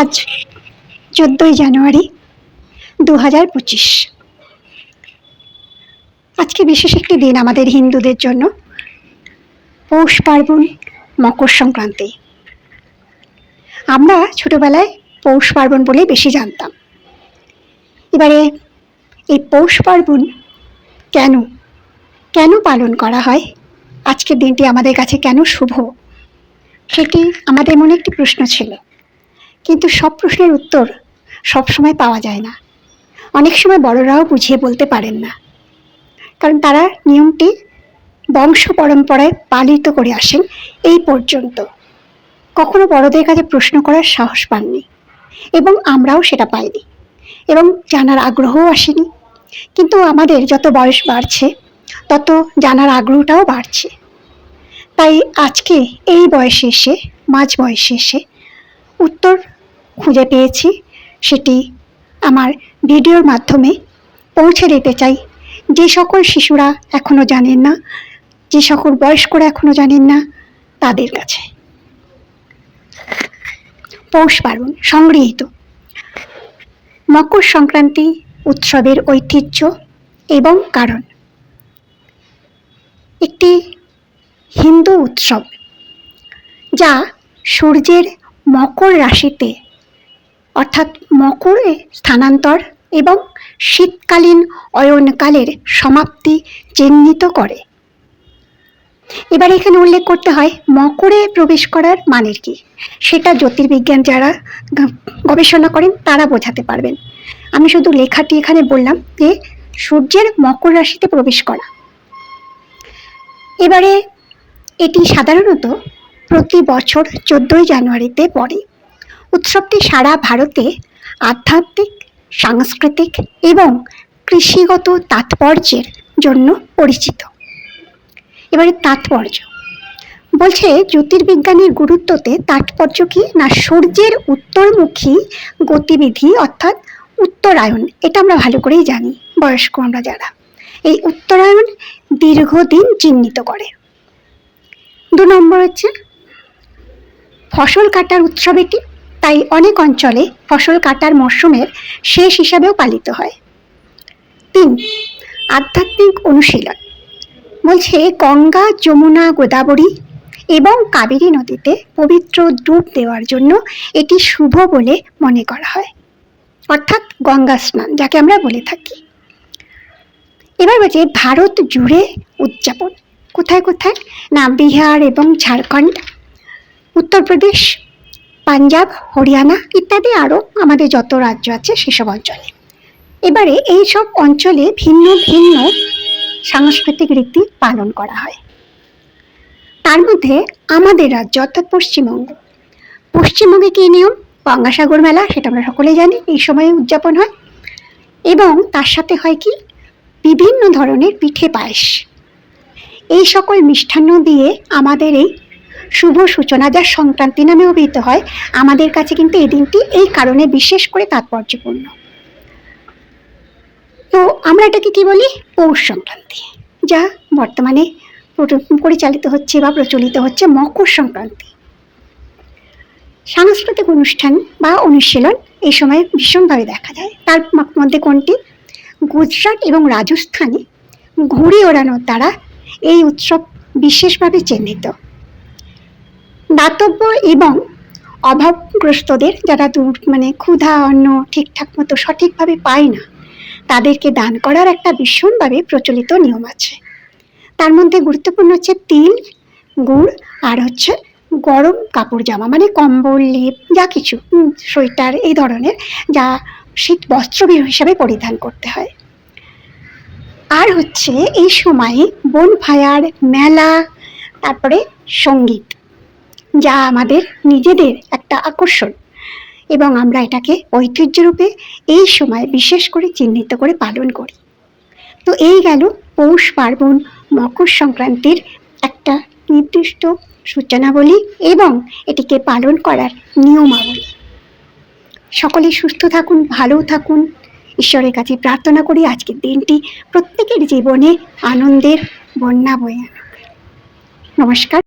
আজ চোদ্দোই জানুয়ারি দু হাজার পঁচিশ। আজকে বিশেষ একটি দিন আমাদের হিন্দুদের জন্য। পৌষ পার্বণ, মকর সংক্রান্তি। আমরা ছোটবেলায় পৌষ পার্বণ বলেই বেশি জানতাম। এবারে এই পৌষ পার্বণ কেন কেন পালন করা হয়, আজকের দিনটি আমাদের কাছে কেন শুভ, সেটি আমাদের মনে একটি প্রশ্ন ছিল। কিন্তু সব প্রশ্নের উত্তর সবসময় পাওয়া যায় না। অনেক সময় বড়রাও বুঝিয়ে বলতে পারেন না। কারণ তারা নিয়মটি বংশ পরম্পরায় পালিত করে আসেন এই পর্যন্ত। কখনো বড়দের কাছে প্রশ্ন করার সাহস পাননি এবং আমরাও সেটা পাইনি এবং জানার আগ্রহও আসেনি। কিন্তু আমাদের যত বয়স বাড়ছে, তত জানার আগ্রহটাও বাড়ছে। তাই আজকে এই বয়সে এসে, মাঝ বয়সে এসে উত্তর খুঁজে পেয়েছি। সেটি আমার ভিডিওর মাধ্যমে পৌঁছে দিতে চাই। যে সকল শিশুরা এখনও জানেন না, যে সকল বয়স্করা এখনও জানেন না, তাদের কাছে। পৌষ পার্বণ সংগৃহীত। মকর সংক্রান্তি উৎসবের ঐতিহ্য এবং কারণ। একটি হিন্দু উৎসব, যা সূর্যের মকর রাশিতে, অর্থাৎ মকরে স্থানান্তর এবং শীতকালীন অয়নকালের সমাপ্তি চিহ্নিত করে। এবার এখানে উল্লেখ করতে হয়, মকরে প্রবেশ করার মানের কি? সেটা জ্যোতির্বিজ্ঞান যারা গবেষণা করেন, তারা বোঝাতে পারবেন। আমি শুধু লেখাটি এখানে বললাম যে, সূর্যের মকর রাশিতে প্রবেশ করা। এবারে এটি সাধারণত প্রতি বছর চোদ্দোই জানুয়ারিতে পড়ে। উৎসবটি সারা ভারতে আধ্যাত্মিক, সাংস্কৃতিক এবং কৃষিগত তাৎপর্যের জন্য পরিচিত। এবারে তাৎপর্য। বলছে জ্যোতির্বিজ্ঞানের গুরুত্বতে তাৎপর্য কি না সূর্যের উত্তরমুখী গতিবিধি অর্থাৎ উত্তরায়ণ, এটা আমরা ভালো করেই জানি, বয়স্ক আমরা যারা। এই উত্তরায়ণ দীর্ঘদিন চিহ্নিত করে। দু নম্বর হচ্ছে ফসল কাটার উৎসব এটি। তাই অনেক অঞ্চলে ফসল কাটার মরশুমের শেষ হিসাবেও পালিত হয়। তিন, আধ্যাত্মিক অনুশীলন। বলছে গঙ্গা, যমুনা, গোদাবরী এবং কাবেরী নদীতে পবিত্র ডুব দেওয়ার জন্য এটি শুভ বলে মনে করা হয়। অর্থাৎ গঙ্গা স্নান, যাকে আমরা বলে থাকি। এবার বলছে ভারত জুড়ে উদযাপন। কোথায় কোথায়? না বিহার এবং ঝাড়খণ্ড। উত্তরপ্রদেশ পাঞ্জাব, হরিয়ানা ইত্যাদি আরও আমাদের যত রাজ্য আছে সেসব অঞ্চলে। এবারে এই সব অঞ্চলে ভিন্ন ভিন্ন সাংস্কৃতিক রীতি পালন করা হয়। তার মধ্যে আমাদের রাজ্য অর্থাৎ পশ্চিমবঙ্গ। পশ্চিমবঙ্গে কী নিয়ম? গঙ্গাসাগর মেলা, সেটা আমরা সকলেই জানি, এই সময়ে উদযাপন হয়। এবং তার সাথে হয় কি? বিভিন্ন ধরনের পিঠে পায়েস। এই সকল মিষ্টান্ন দিয়ে আমাদের এই শুভ সূচনা যা সংক্রান্তি নামে অভিহিত হয়, আমাদের কাছে কিন্তু এই দিনটি এই কারণে বিশেষ করে তাৎপর্যপূর্ণ। তো আমরা এটাকে কি বলি? পৌষ সংক্রান্তি, যা বর্তমানে পরিচালিত হচ্ছে বা প্রচলিত হচ্ছে মকর সংক্রান্তি। সাংস্কৃতিক অনুষ্ঠান বা অনুশীলন এই সময় ভীষণভাবে দেখা যায়। তার মধ্যে কোনটি? গুজরাট এবং রাজস্থানে ঘুড়ি ওড়ানোর দ্বারা এই উৎসব বিশেষভাবে চিহ্নিত। দাতব্য এবং অভাবগ্রস্তদের যারা দূর মানে ক্ষুধা, অন্ন ঠিকঠাক মতো সঠিকভাবে পায় না, তাদেরকে দান করার একটা ভীষণভাবে প্রচলিত নিয়ম আছে। তার মধ্যে গুরুত্বপূর্ণ হচ্ছে তিল, গুড় আর হচ্ছে গরম কাপড় জামা মানে কম্বল, লেপ, যা কিছু সোয়েটার, এই ধরনের যা শীত বস্ত্র হিসাবে পরিধান করতে হয়। আর হচ্ছে এই সময়ে বন ফায়ার মেলা, তারপরে সংগীত। যা আমাদের নিজেদের একটা আকর্ষণ। এবং আমরা এটাকে ঐতিহ্যরূপে এই সময় বিশেষ করে চিহ্নিত করে পালন করি। তো এই গেল পৌষ পার্বণ, মকর সংক্রান্তির একটা নির্দিষ্ট সূচনাবলী এবং এটিকে পালন করার নিয়মাবলী। সকলে সুস্থ থাকুন ভালো থাকুন। ঈশ্বরের কাছে প্রার্থনা করি আজকের দিনটি প্রত্যেকের জীবনে আনন্দের বন্যা বয়ে নমস্কার।